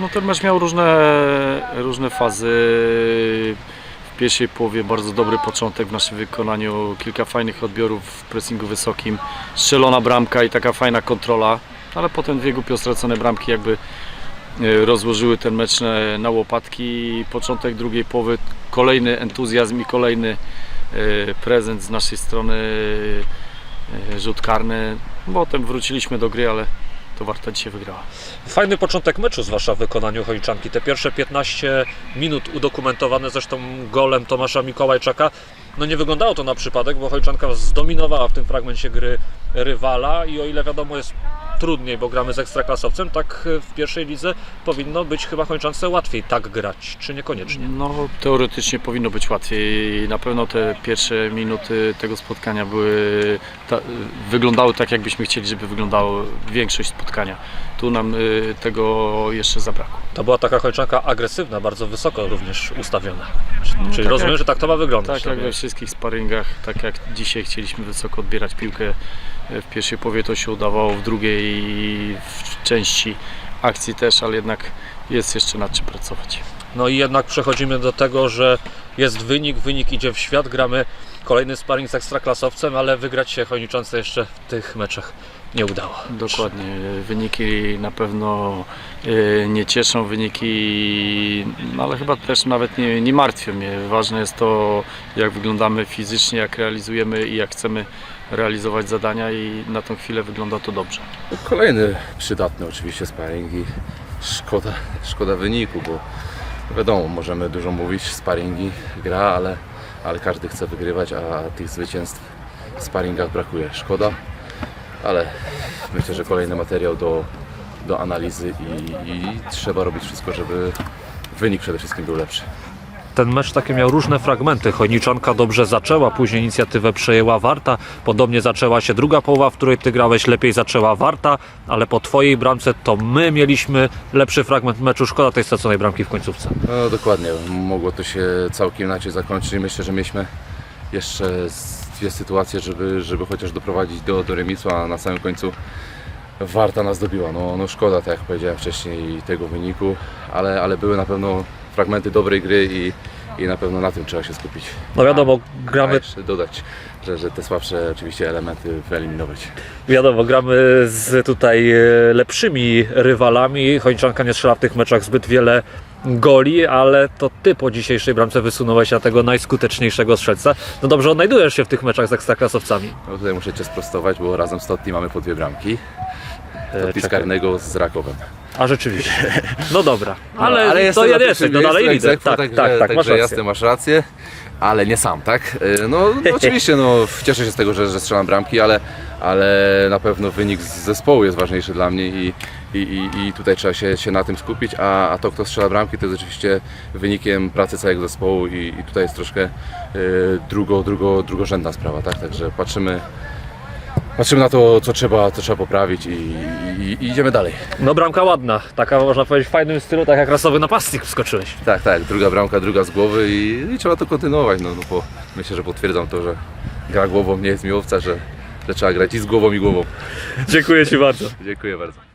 No ten mecz miał różne, różne fazy. W pierwszej połowie bardzo dobry początek w naszym wykonaniu, kilka fajnych odbiorów w pressingu wysokim, strzelona bramka i taka fajna kontrola, ale potem dwie głupio stracone bramki jakby e, rozłożyły ten mecz na, na łopatki. Początek drugiej połowy, kolejny entuzjazm i kolejny e, prezent z naszej strony, e, rzut karny. Potem wróciliśmy do gry, ale to Warta dzisiaj wygrała. Fajny początek meczu zwłaszcza w wykonaniu Chojniczanki. Te pierwsze 15 minut udokumentowane zresztą golem Tomasza Mikołajczaka. No nie wyglądało to na przypadek, bo Chojniczanka zdominowała w tym fragmencie gry rywala i o ile wiadomo jest trudniej, bo gramy z ekstraklasowcem, tak w pierwszej lidze powinno być chyba Chojniczance łatwiej tak grać, czy niekoniecznie? No, teoretycznie powinno być łatwiej. Na pewno te pierwsze minuty tego spotkania były, ta, wyglądały tak, jakbyśmy chcieli, żeby wyglądało większość spotkania. Tu nam y, tego jeszcze zabrakło. To była taka Chojniczanka agresywna, bardzo wysoko również ustawiona. Czyli tak rozumiem, jak- że tak to ma wyglądać. Tak jak we wszystkich sparingach, tak jak dzisiaj chcieliśmy wysoko odbierać piłkę. W pierwszej połowie to się udawało, w drugiej w części akcji też, ale jednak jest jeszcze nad czym pracować. No i jednak przechodzimy do tego, że jest wynik, wynik idzie w świat, gramy kolejny sparring z ekstraklasowcem, ale wygrać się Chojniczance jeszcze w tych meczach nie udało. Dokładnie. Wyniki na pewno e, nie cieszą, wyniki, no ale chyba też nawet nie, nie martwią mnie. Ważne jest to, jak wyglądamy fizycznie, jak realizujemy i jak chcemy realizować zadania i na tą chwilę wygląda to dobrze. Kolejny przydatny oczywiście sparring i szkoda, szkoda wyniku, bo wiadomo, możemy dużo mówić, sparingi, gra, ale, ale każdy chce wygrywać, a tych zwycięstw w sparingach brakuje. Szkoda, ale myślę, że kolejny materiał do, do analizy i, i trzeba robić wszystko, żeby wynik przede wszystkim był lepszy. Ten mecz takie miał różne fragmenty. Chojniczanka dobrze zaczęła, później inicjatywę przejęła Warta. Podobnie zaczęła się druga połowa, w której ty grałeś, lepiej zaczęła Warta, ale po twojej bramce to my mieliśmy lepszy fragment meczu. Szkoda tej straconej bramki w końcówce. No dokładnie, mogło to się całkiem inaczej zakończyć. Myślę, że mieliśmy jeszcze z- dwie sytuacje, żeby, żeby chociaż doprowadzić do, do remisu, a na samym końcu Warta nas dobiła. No, no szkoda, tak jak powiedziałem wcześniej, tego wyniku, ale, ale były na pewno fragmenty dobrej gry i, i na pewno na tym trzeba się skupić. No wiadomo, A gramy jeszcze dodać, że, że te słabsze oczywiście elementy wyeliminować. Wiadomo, gramy z tutaj e, lepszymi rywalami. Chojniczanka nie strzela w tych meczach zbyt wiele goli, ale to ty po dzisiejszej bramce wysunąłeś na tego najskuteczniejszego strzelca. No dobrze odnajdujesz się w tych meczach z ekstraklasowcami. No tutaj muszę Cię sprostować, bo razem z Totti mamy po dwie bramki. E, karnego z Rakowem. A rzeczywiście. No dobra, ale, No, to jestem ja na jesteś, pierwszym no dalej lider. egzekwo, Tak, także, tak, tak, masz także rację. jasne, masz rację, ale nie sam, tak? Y, No, no oczywiście, no, cieszę się z tego, że, że strzelam bramki, ale, ale na pewno wynik z zespołu jest ważniejszy dla mnie i, i, i, i tutaj trzeba się, się na tym skupić, a, a to, kto strzela bramki, to jest oczywiście wynikiem pracy całego zespołu i, i tutaj jest troszkę y, drugo, drugo, drugorzędna sprawa, tak? Także patrzymy, patrzymy na to, co trzeba, co trzeba poprawić i, i, i idziemy dalej. No bramka ładna, taka można powiedzieć w fajnym stylu, tak jak rasowy napastnik wskoczyłeś. Tak, tak, druga bramka, druga z głowy i, i trzeba to kontynuować. No, no bo myślę, że potwierdzam to, że gra głową nie jest miłowca, że, że trzeba grać i z głową i głową. Dziękuję Ci bardzo. Dziękuję bardzo.